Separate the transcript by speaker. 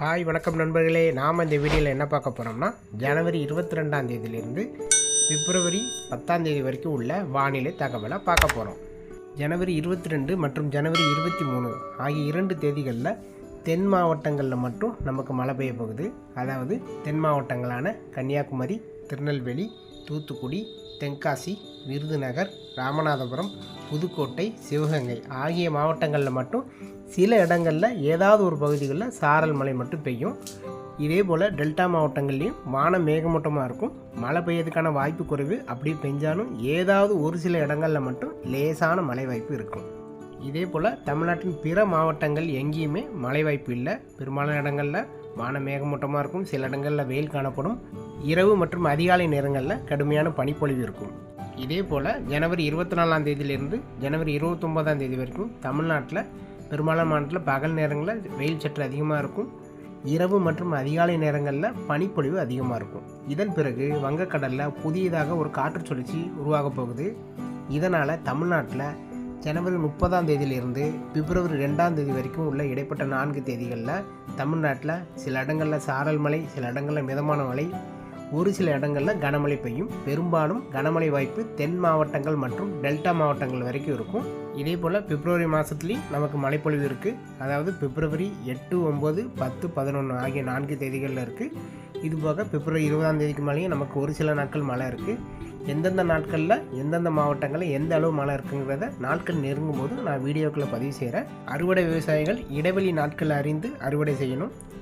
Speaker 1: Hi வணக்கம் நண்பர்களே. நாம் இந்த வீடியோவில் என்ன பார்க்க போகிறோம்னா ஜனவரி இருபத்தி ரெண்டாம் தேதியிலிருந்து பிப்ரவரி பத்தாம் தேதி வரைக்கும் உள்ள வானிலை தகவலை பார்க்க போகிறோம் ஜனவரி இருபத்தி ரெண்டு மற்றும் ஜனவரி இருபத்தி மூணு ஆகிய இரண்டு தேதிகளில் தென் மாவட்டங்களில் மட்டும் நமக்கு மழை பெய்ய போகுது. அதாவது தென் மாவட்டங்களான கன்னியாகுமரி திருநெல்வேலி தூத்துக்குடி தென்காசி விருதுநகர் ராமநாதபுரம் புதுக்கோட்டை சிவகங்கை ஆகிய மாவட்டங்களில் மட்டும் சில இடங்களில் ஏதாவது ஒரு பகுதிகளில் சாரல் மழை மட்டும் பெய்யும். இதே போல் டெல்டா மாவட்டங்கள்லேயும் வானம் மேகமூட்டமாக இருக்கும். மழை பெய்யறதுக்கான வாய்ப்பு குறைவு. அப்படி பெஞ்சாலும் ஏதாவது ஒரு சில இடங்களில் மட்டும் லேசான மழை வாய்ப்பு இருக்கும். இதே போல் தமிழ்நாட்டின் பிற மாவட்டங்கள் எங்கேயுமே மழை வாய்ப்பு இல்லை. பெரும்பாலான இடங்களில் வானம் மேகமூட்டமாக இருக்கும். சில இடங்களில் வெயில் காணப்படும். இரவு மற்றும் அதிகாலை நேரங்களில் கடுமையான பனிப்பொழிவு இருக்கும். இதே போல் ஜனவரி இருபத்தி நாலாம் தேதியிலிருந்து ஜனவரி இருபத்தொம்போதாம் தேதி வரைக்கும் தமிழ்நாட்டில் பெரும்பாலான மாநிலத்தில் பகல் நேரங்களில் வெயில் சற்று அதிகமாக இருக்கும். இரவு மற்றும் அதிகாலை நேரங்களில் பனிப்பொழிவு அதிகமாக இருக்கும். இதன் பிறகு வங்கக்கடலில் புதியதாக ஒரு காற்று சுழற்சி உருவாகப் போகுது. இதனால் தமிழ்நாட்டில் ஜனவரி முப்பதாம் தேதியிலிருந்து பிப்ரவரி ரெண்டாம் தேதி வரைக்கும் உள்ள இடைப்பட்ட நான்கு தேதிகளில் தமிழ்நாட்டில் சில இடங்களில் சாரல் மழை சில இடங்களில் மிதமான மழை ஒரு சில இடங்களில் கனமழை பெய்யும். பெரும்பாலும் கனமழை வாய்ப்பு தென் மாவட்டங்கள் மற்றும் டெல்டா மாவட்டங்கள் வரைக்கும் இருக்கும். இதே போல் பிப்ரவரி மாதத்துலேயும் நமக்கு மழைப்பொழிவு இருக்குது அதாவது பிப்ரவரி எட்டு ஒம்பது பத்து பதினொன்று ஆகிய நான்கு தேதிகளில் இருக்குது இது போக பிப்ரவரி இருபதாம் தேதிக்கு மேலேயும் நமக்கு ஒரு சில நாட்கள் மழை இருக்குது எந்தெந்த நாட்களில் எந்தெந்த மாவட்டங்களில் எந்த அளவு மழை இருக்குங்கிறத நாட்கள் நெருங்கும் போது நான் வீடியோக்களை பதிவு செய்கிறேன் அறுவடை விவசாயிகள் இடைவெளி நாட்கள் அறிந்து அறுவடை செய்யணும்.